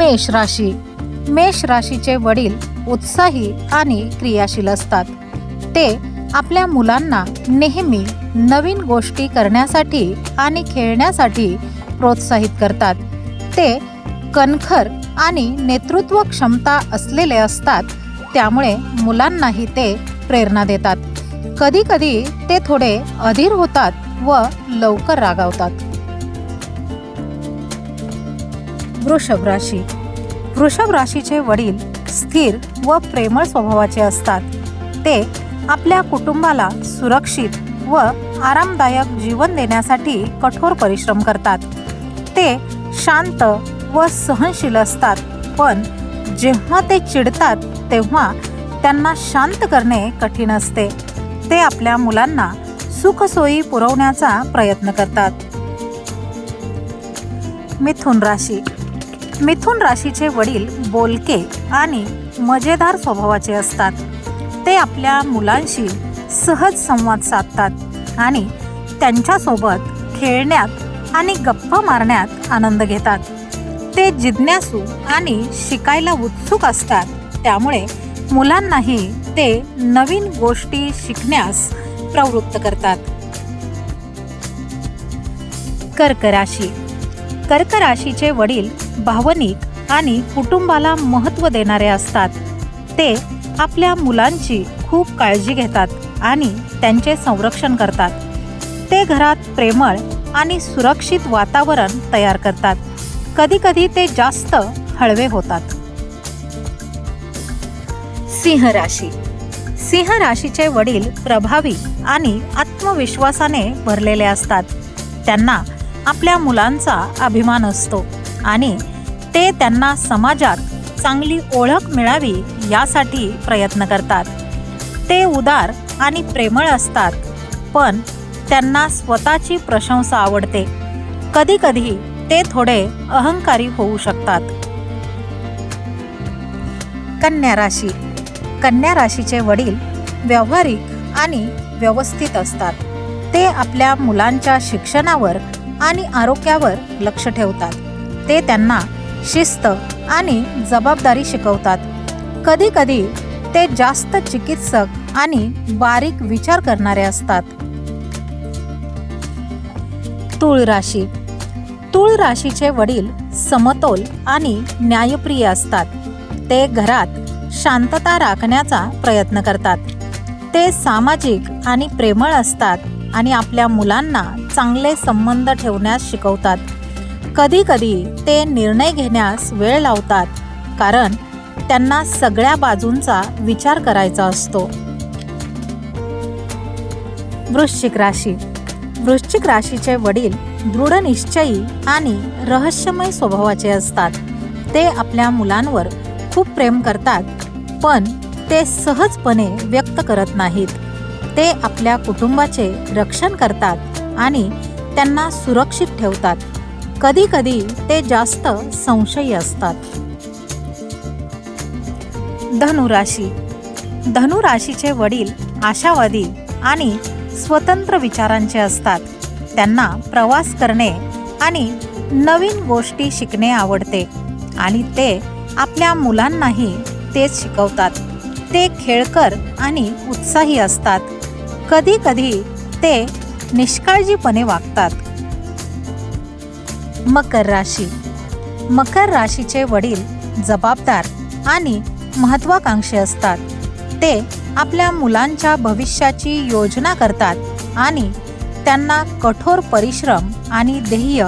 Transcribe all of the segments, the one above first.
मेष राशी. मेष राशीचे वडील उत्साही आणि क्रियाशील असतात. ते आपल्या मुलांना नेहमी नवीन गोष्टी करण्यासाठी आणि खेळण्यासाठी प्रोत्साहित करतात. ते कणखर आणि नेतृत्व क्षमता असलेले असतात त्यामुळे मुलांनाही ते प्रेरणा देतात. कधीकधी ते थोडे अधीर होतात व लवकर रागावतात. वृषभ राशी. वृषभ राशीचे वडील स्थिर व प्रेमळ स्वभावाचे असतात. ते आपल्या कुटुंबाला सुरक्षित व आरामदायक जीवन देण्यासाठी कठोर परिश्रम करतात. ते शांत व सहनशील असतात पण जेव्हा ते चिडतात तेव्हा त्यांना शांत करणे कठीण असते. ते आपल्या मुलांना सुखसोयी पुरवण्याचा प्रयत्न करतात. मिथुन राशी. मिथुन राशीचे वडील बोलके आणि मजेदार स्वभावाचे असतात. ते आपल्या मुलांशी सहज संवाद साधतात आणि त्यांच्यासोबत खेळण्यात आणि गप्पा मारण्यात आनंद घेतात. ते जिज्ञासू आणि शिकायला उत्सुक असतात. त्यामुळे मुलांनाही ते नवीन गोष्टी शिकण्यास प्रवृत्त करतात. कर्क राशी कर्क राशीचे वडील भावनिक आणि कुटुंबाला महत्त्व देणारे असतात. ते आपल्या मुलांची खूप काळजी घेतात आणि त्यांचे संरक्षण करतात. ते घरात प्रेमळ आणि सुरक्षित वातावरण तयार करतात. कधीकधी ते जास्त हळवे होतात. सिंह राशी. सिंह राशीचे वडील प्रभावी आणि आत्मविश्वासाने भरलेले असतात. त्यांना आपल्या मुलांचा अभिमान असतो. आणि ते त्यांना समाजात चांगली ओळख मिळावी यासाठी प्रयत्न करतात. ते उदार आणि प्रेमळ असतात पण त्यांना स्वतःची प्रशंसा आवडते. कधीकधी ते थोडे अहंकारी होऊ शकतात. कन्या राशी. कन्या राशीचे वडील व्यावहारिक आणि व्यवस्थित असतात. ते आपल्या मुलांच्या शिक्षणावर आणि आरोग्यावर लक्ष ठेवतात. ते त्यांना शिस्त आणि जबाबदारी शिकवतात. कधीकधी ते जास्त चिकित्सक आणि बारीक विचार करणारे असतात. तुळ राशी तुळ राशीचे वडील समतोल आणि न्यायप्रिय असतात. ते घरात शांतता राखण्याचा प्रयत्न करतात. ते सामाजिक आणि प्रेमळ असतात. आणि आपल्या मुलांना चांगले संबंध ठेवण्यास शिकवतात. कधीकधी ते निर्णय घेण्यास वेळ लावतात कारण त्यांना सगळ्या बाजूंचा विचार करायचा असतो. वृश्चिक राशी. वृश्चिक राशीचे वडील दृढनिश्चयी आणि रहस्यमय स्वभावाचे असतात. ते आपल्या मुलांवर खूप प्रेम करतात पण ते सहजपणे व्यक्त करत नाहीत. ते आपल्या कुटुंबाचे रक्षण करतात आणि त्यांना सुरक्षित ठेवतात. कधीकधी ते जास्त संशयी असतात. धनुराशी. धनुराशीचे वडील आशावादी आणि स्वतंत्र विचारांचे असतात. त्यांना प्रवास करणे आणि नवीन गोष्टी शिकणे आवडते आणि ते आपल्या मुलांनाही तेच शिकवतात. ते खेळकर आणि उत्साही असतात. कधी कधी ते निष्काळजीपणे वागतात. मकर राशी. मकर राशीचे वडील जबाबदार आणि महत्वाकांक्षी असतात. ते आपल्या मुलांच्या भविष्याची योजना करतात आणि त्यांना कठोर परिश्रम आणि ध्येय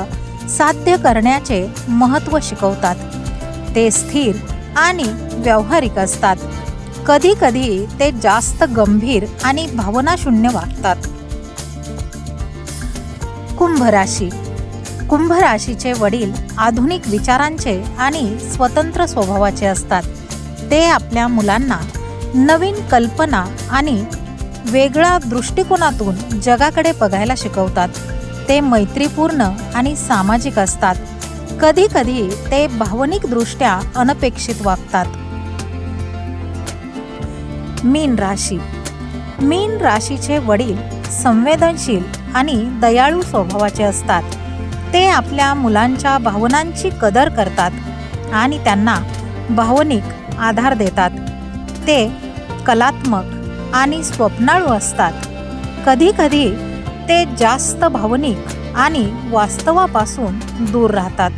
साध्य करण्याचे महत्त्व शिकवतात. ते स्थिर आणि व्यावहारिक असतात. कधीकधी ते जास्त गंभीर आणि भावनाशून्य वागतात. कुंभ राशी कुंभ राशीचे वडील आधुनिक विचारांचे आणि स्वतंत्र स्वभावाचे असतात. ते आपल्या मुलांना नवीन कल्पना आणि वेगळ्या दृष्टिकोनातून जगाकडे बघायला शिकवतात. ते मैत्रीपूर्ण आणि सामाजिक असतात. कधीकधी ते भावनिकदृष्ट्या अनपेक्षित वागतात. मीन राशी. मीन राशीचे वडील संवेदनशील आणि दयाळू स्वभावाचे असतात. ते आपल्या मुलांच्या भावनांची कदर करतात आणि त्यांना भावनिक आधार देतात. ते कलात्मक आणि स्वप्नाळू असतात. कधीकधी ते जास्त भावनिक आणि वास्तवापासून दूर राहतात.